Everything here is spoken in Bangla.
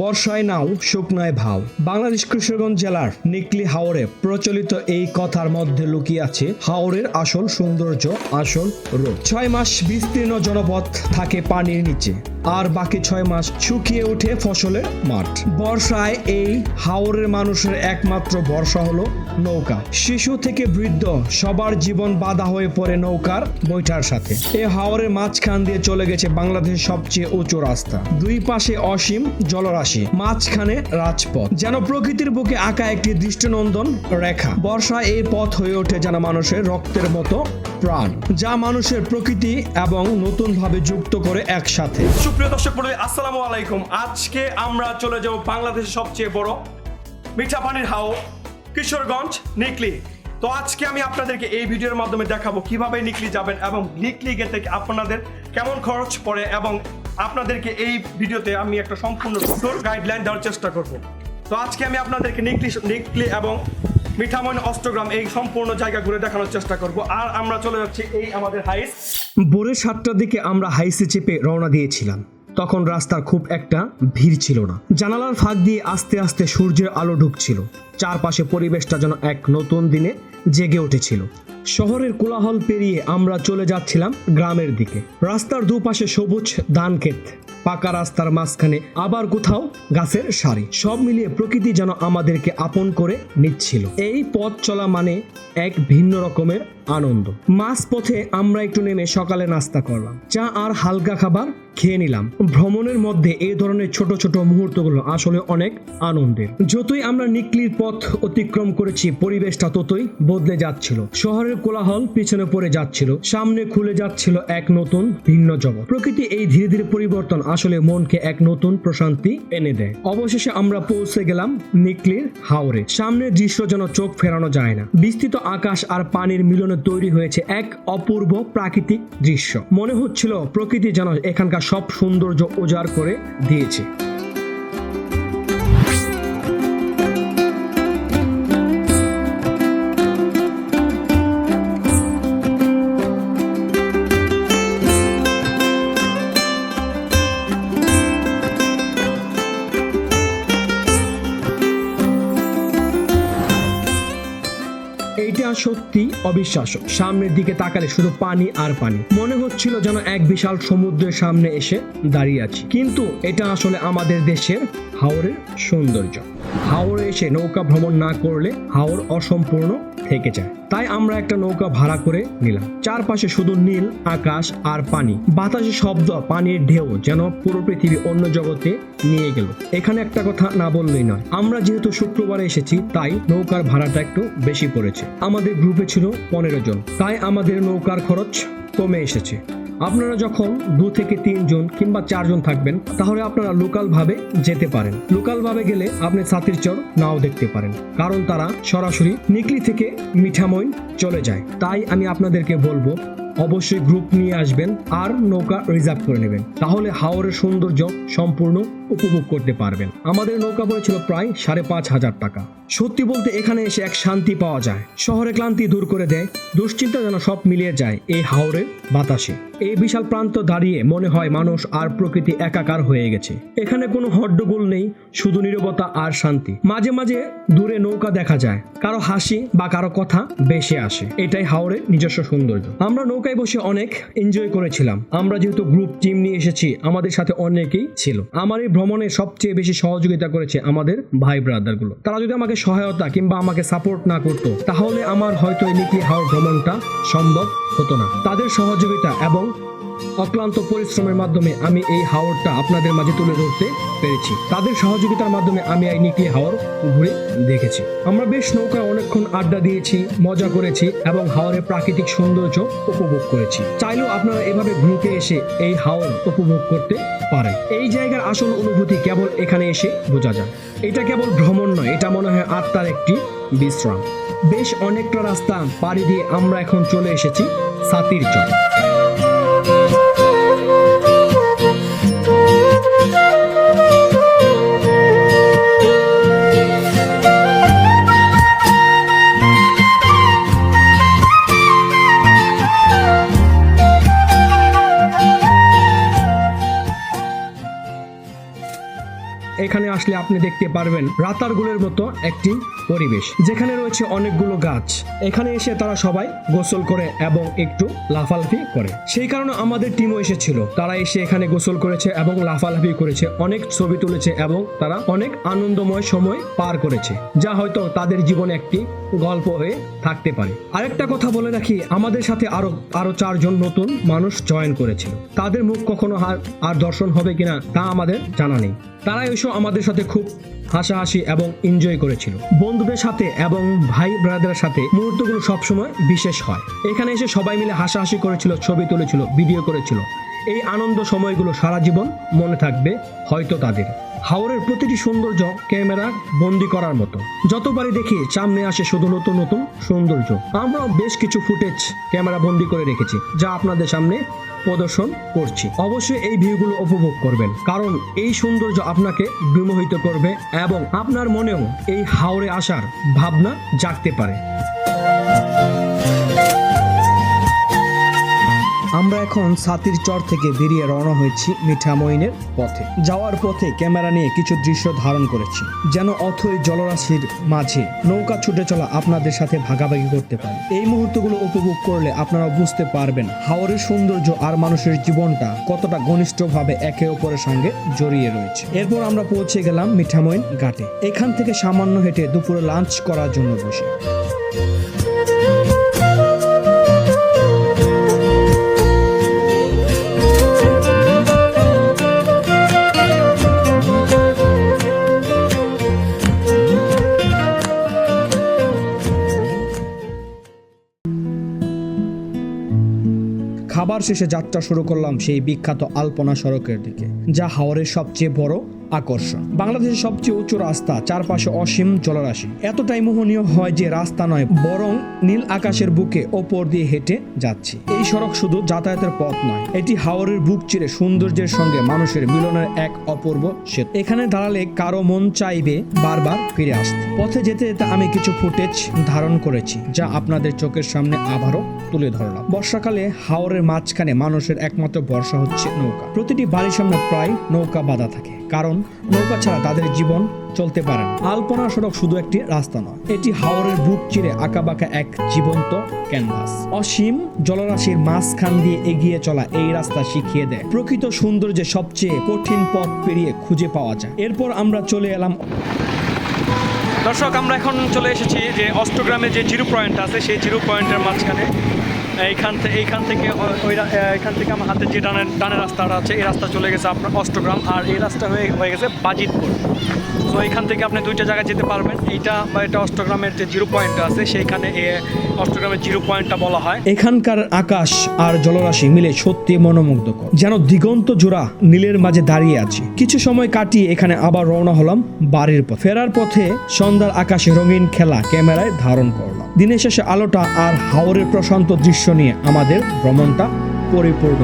বর্ষায় নাও, শুকনায় ভাও। বাংলাদেশ কৃষ্ণগঞ্জ জেলার নিকলি হাওরে প্রচলিত এই কথার মধ্যে লুকিয়ে আছে হাওরের আসল সৌন্দর্য, আসল রূপ ছয় মাস বিস্তীর্ণ জনপথ থাকে পানির নিচে, আর বাকি ছয় মাস শুকিয়ে ওঠে ফসলের মাঠ। বর্ষায় এই হাওরের মানুষের একমাত্র ভরসা হলো নৌকা। শিশু থেকে বৃদ্ধ, সবার জীবন বাধা হয়ে পড়ে নৌকার বৈঠার সাথে। এই হাওরের মাঝখান দিয়ে চলে গেছে বাংলাদেশের সবচেয়ে উঁচু রাস্তা। দুই পাশে অসীম জলরাশি। মাঝখানে রাজপথ, যেন প্রকৃতির বুকে আঁকা একটি দৃষ্টিনন্দন রেখা। বর্ষা এই পথ হয়ে ওঠে যেন মানুষের রক্তের মতো প্রাণ, যা মানুষের প্রকৃতি এবং নতুনভাবে যুক্ত করে একসাথে। সুপ্রিয় দর্শক মন্ডলী আসসালামু আলাইকুম। আজকে আমরা চলে যাব বাংলাদেশের সবচেয়ে বড় মিঠা পানির হাও, কিশোরগঞ্জ নিকলি। তো আজকে আমি আপনাদেরকে এই ভিডিওর মাধ্যমে দেখাবো কীভাবে নিকলি যাবেন এবং নিকলি গেতে আপনাদের কেমন খরচ পড়ে এবং আপনাদেরকে এই ভিডিওতে আমি একটা সম্পূর্ণ সুন্দর গাইডলাইন দেওয়ার চেষ্টা করব। তো আজকে আমি আপনাদেরকে নিকলি নিকলি এবং মিঠামইন অষ্টগ্রাম এই সম্পূর্ণ জায়গা ঘুরে দেখানোর চেষ্টা করব। আর আমরা চলে যাচ্ছি এই আমাদের হাইস ভোরের সাতটার দিকে আমরা হাইসে চেপে রওনা দিয়েছিলাম। তখন রাস্তার খুব একটা ভিড় ছিল না। জানালার ফাঁক দিয়ে আস্তে আস্তে সূর্যের আলো ঢুকছিল। চারপাশে পরিবেশটা যেন এক নতুন দিনে জেগে উঠেছিল। শহরের কোলাহল পেরিয়ে আমরা চলে যাচ্ছিলাম গ্রামের দিকে। রাস্তার দুপাশে সবুজ ধান ক্ষেত পাকা রাস্তার মাঝখানে আবার কোথাও গাছের সারি। সব মিলিয়ে প্রকৃতি যেন আমাদেরকে আপন করে নিচ্ছিল। এই পথ চলা মানে এক ভিন্ন রকমের আনন্দ। মাঝ পথে আমরা একটু নেমে সকালে নাস্তা করলাম। চা আর হালকা খাবার খেয়ে নিলাম। ভ্রমণের মধ্যে এই ধরনের ছোট ছোট মুহূর্তগুলো আসলে অনেক আনন্দের। যতই আমরা নিকলির পথ অতিক্রম করেছি, পরিবেশটা ততই বদলে যাচ্ছিল। শহরের কোলাহল পিছনে পড়ে যাচ্ছিল, সামনে খুলে যাচ্ছিল এক নতুন ভিন্ন জগৎ। প্রকৃতি এই ধীরে ধীরে পরিবর্তন আসলে মনকে এক নতুন প্রশান্তি এনে দেয়। অবশেষে আমরা পৌঁছে গেলাম নিকলির হাওরে। সামনের দৃশ্য যেন চোখ ফেরানো যায় না। বিস্তৃত আকাশ আর পানির মিলনে তৈরি হয়েছে এক অপূর্ব প্রাকৃতিক দৃশ্য। মনে হচ্ছিল প্রকৃতি যেন এখানকার সব সৌন্দর্য উজাড় করে দিয়েছে। অবিশ্বাস্য। সামনের দিকে তাকালে শুধু পানি আর পানি। মনে হচ্ছিল যেন এক বিশাল সমুদ্রের সামনে এসে দাঁড়িয়ে আছি। কিন্তু এটা আসলে আমাদের দেশের হাওরের সৌন্দর্য। হাওরে এসে নৌকা ভ্রমণ না করলে হাওর অসম্পূর্ণ থেকে যায়। তাই আমরা একটা নৌকা ভাড়া করে নিলাম। চারপাশে শুধু নীল, আকাশ আর পানি। বাতাসে শব্দ, পানির ঢেউ যেন পুরো পৃথিবী অন্য জগতে নিয়ে গেল। এখানে একটা কথা না বললেই নয়। আমরা যেহেতু শুক্রবারে এসেছি, তাই নৌকার ভাড়াটা একটু বেশি পড়েছে। আমাদের গ্রুপে ছিল পনেরো জন। তাই আমাদের নৌকার খরচ কমে এসেছে। আপনারা যখন দু থেকে তিনজন কিংবা চারজন থাকবেন, তাহলে আপনারা লোকাল ভাবে যেতে পারেন। লোকাল ভাবে গেলে আপনি ছাতির চর নাও দেখতে পারেন। কারণ তারা সরাসরি নিকলি থেকে মিঠামইন চলে যায়। তাই আমি আপনাদেরকে বলব, অবশ্যই গ্রুপ নিয়ে আসবেন আর নৌকা রিজার্ভ করে নেবেন। তাহলে হাওরের সৌন্দর্য সম্পূর্ণ উপভোগ করতে পারবেন। আমাদের নৌকা পড়েছিল প্রায় সাড়ে পাঁচ হাজার টাকা। সত্যি বলতে এখানে এসে এক শান্তি পাওয়া যায়। শহরে ক্লান্তি দূর করে দেয়, দুশ্চিন্তা যেন সব মিলিয়ে যায় এই হাওরের বাতাসে। এই বিশাল প্রান্ত দাঁড়িয়ে মনে হয় মানুষ আর প্রকৃতি একাকার হয়ে গেছে। এখানে কোনো হড্ডগোল নেই, শুধু নীরবতা আর শান্তি। মাঝে মাঝে দূরে নৌকা দেখা যায়। কারও হাসি বা কারও কথা বেশে আসে। এটাই হাওরের নিজস্ব সৌন্দর্য। আমরা নৌকায় বসে অনেক এনজয় করেছিলাম। আমরা যেহেতু গ্রুপ টিম নিয়ে এসেছি, আমাদের সাথে অনেকেই ছিল। আমার এই ভ্রমণে সবচেয়ে বেশি সহযোগিতা করেছে আমাদের ভাই ব্রাদারগুলো। তারা যদি আমাকে সহায়তা কিংবা আমাকে সাপোর্ট না করতো, তাহলে আমার হয়তো এই নিকলি হাওর ভ্রমণটা সম্ভব হতো না। তাদের সহযোগিতা এবং অক্লান্ত পরিশ্রমের মাধ্যমে আমি এই হাওরটা আপনাদের মাঝে তুলে ধরতে পেরেছি। তাদের সহযোগিতার মাধ্যমে আমি এই নিকলি হাওর ঘুরে দেখেছি। আমরা বেশ নৌকায় অনেকক্ষণ আড্ডা দিয়েছি, মজা করেছি এবং হাওরের প্রাকৃতিক সৌন্দর্য উপভোগ করেছি। চাইলেও আপনারা এভাবে গ্রুপে এসে এই হাওর উপভোগ করতে পারেন। এই জায়গার আসল অনুভূতি কেবল এখানে এসে বোঝা যায়। এটা কেবল ভ্রমণ নয়, এটা মনে হয় আত্মার একটি বিশ্রাম। বেশ অনেকটা রাস্তা পাড়ি দিয়ে আমরা এখন চলে এসেছি সাতির চর। আসলে আপনি দেখতে পারবেন রাতারগুলের মতো একটি পরিবেশ। যেখানে রয়েছে অনেকগুলো গাছ। এখানে এসে তারা সবাই গোসল করে এবং একটু লাফালাফি করে। সেই কারণে আমাদের টিমও এসেছিল। তারা এসে এখানে গোসল করেছে এবং লাফালাফি করেছে। অনেক ছবি তুলেছে এবং তারা অনেক আনন্দময় সময় পার করেছে। যা হয়তো তাদের জীবনে একটি গল্প হয়ে থাকতে পারে। আরেকটা কথা বলে রাখি, আমাদের সাথে আরও আরও চারজন নতুন মানুষ জয়েন করেছিল। তাদের মুখ কখনো আর দর্শন হবে কিনা তা আমাদের জানা নেই। তারা এসব আমাদের সাথে খুব হাসাহাসি এবং এনজয় করেছিল। বন্ধুদের সাথে এবং ভাই ব্রাদারের সাথে মুহূর্তগুলো সবসময় বিশেষ হয়। এখানে এসে সবাই মিলে হাসাহাসি করেছিল, ছবি তুলেছিল ভিডিও করেছিল। এই আনন্দ সময়গুলো সারা জীবন মনে থাকবে হয়তো তাদের। হাওরের প্রতিটি সৌন্দর্য ক্যামেরা বন্দি করার মতো। যতবারই দেখি, সামনে আসে শুধু নতুন নতুন সৌন্দর্য। আমরাও বেশ কিছু ফুটেজ ক্যামেরা বন্দি করে রেখেছি, যা আপনাদের সামনে প্রদর্শন করছি। অবশ্যই এই ভিউগুলো উপভোগ করবেন, কারণ এই সৌন্দর্য আপনাকে বিমোহিত করবে এবং আপনার মনেও এই হাওরে আসার ভাবনা জাগতে পারে। এখন সাতির চর থেকে বেরিয়ে রওনা হয়েছি মিঠামইনের পথে। যাওয়ার পথে ক্যামেরা নিয়ে কিছু দৃশ্য ধারণ করেছি, যেন অথই জলরাশির মাঝে নৌকা ছুটে চলা আপনাদের সাথে ভাগাভাগি করতে পারে। এই মুহূর্তগুলো উপভোগ করলে আপনারা বুঝতে পারবেন হাওরের সৌন্দর্য আর মানুষের জীবনটা কতটা ঘনিষ্ঠভাবে একে অপরের সঙ্গে জড়িয়ে রয়েছে। এরপর আমরা পৌঁছে গেলাম মিঠামইন ঘাটে। এখান থেকে সামান্য হেঁটে দুপুরে লাঞ্চ করার জন্য বসে। খাবার শেষে যাত্রা শুরু করলাম সেই বিখ্যাত আলপনা সড়কের দিকে যা হাওড়ের সবচেয়ে বড় আকর্ষণ। বাংলাদেশের সবচেয়ে উঁচু রাস্তা, চারপাশে অসীম জলরাশি। এতটাই মোহনীয় হয় যে রাস্তা নয়, বরং নীল আকাশের বুকে ওপর দিয়ে হেঁটে যাচ্ছি। এই সড়ক শুধু যাতায়াতের পথ নয়, এটি হাওরের বুক চিরে সৌন্দর্যের সঙ্গে মানুষের মিলনের এক অপূর্ব সেতু। এখানে দাঁড়ালে কারও মন চাইবে বারবার ফিরে আসতে। পথে যেতে যেতে আমি কিছু ফুটেজ ধারণ করেছি, যা আপনাদের চোখের সামনে আবারও তুলে ধরলাম। বর্ষাকালে হাওরের মাঝখানে মানুষের একমাত্র ভরসা হচ্ছে নৌকা। প্রতিটি বাড়ির সামনে প্রায় নৌকা বাঁধা থাকে, কারণ নৌকা ছাড়া তাদের জীবন চলতে পারে আলপনা সড়ক শুধু একটি রাস্তা নয়, এটি হাওরের বুক চিরে আঁকাবাঁকা এক জীবন্ত ক্যানভাস। অসীম জলরাশির মাঝখান দিয়ে এগিয়ে চলা এই রাস্তা শিখিয়ে দেয় প্রকৃত সৌন্দর্যে সবচেয়ে কঠিন পথ পেরিয়ে খুঁজে পাওয়া যায়। এরপর আমরা চলে এলাম দর্শক, আমরা এখন চলে এসেছি যে অষ্টগ্রামে যে জিরো পয়েন্ট আছে, সেই জিরো পয়েন্টের মাঝখানে। এইখান থেকে এইখান থেকে ওই এখান থেকে আমার হাতে যে ডানের ডানের রাস্তাটা আছে, এই রাস্তা চলে গেছে আপনার অষ্টগ্রাম আর এই রাস্তা হয়ে হয়ে গেছে বাজিতপুর। তো এখান থেকে আপনি দুইটা জায়গায় যেতে পারবেন। এইটা বা এটা অষ্টগ্রামের যে জিরো পয়েন্ট আছে, সেইখানে অষ্টগ্রামের জিরো পয়েন্টটা বলা হয়। এখানকার আকাশ আর জলরাশি মিলে সত্যি মনোমুগ্ধকর। যেন দিগন্ত জোড়া নীলের মাঝে দাঁড়িয়ে আছি। কিছু সময় কাটিয়ে এখানে আবার রওনা হলাম বাড়ির পথ। ফেরার পথে সন্ধ্যার আকাশে রঙিন খেলা ক্যামেরায় ধারণ করলাম। দিনের শেষে আলোটা আর হাওরের প্রশান্ত দৃশ্য নিয়ে আমাদের ভ্রমণটা পরিপূর্ণ।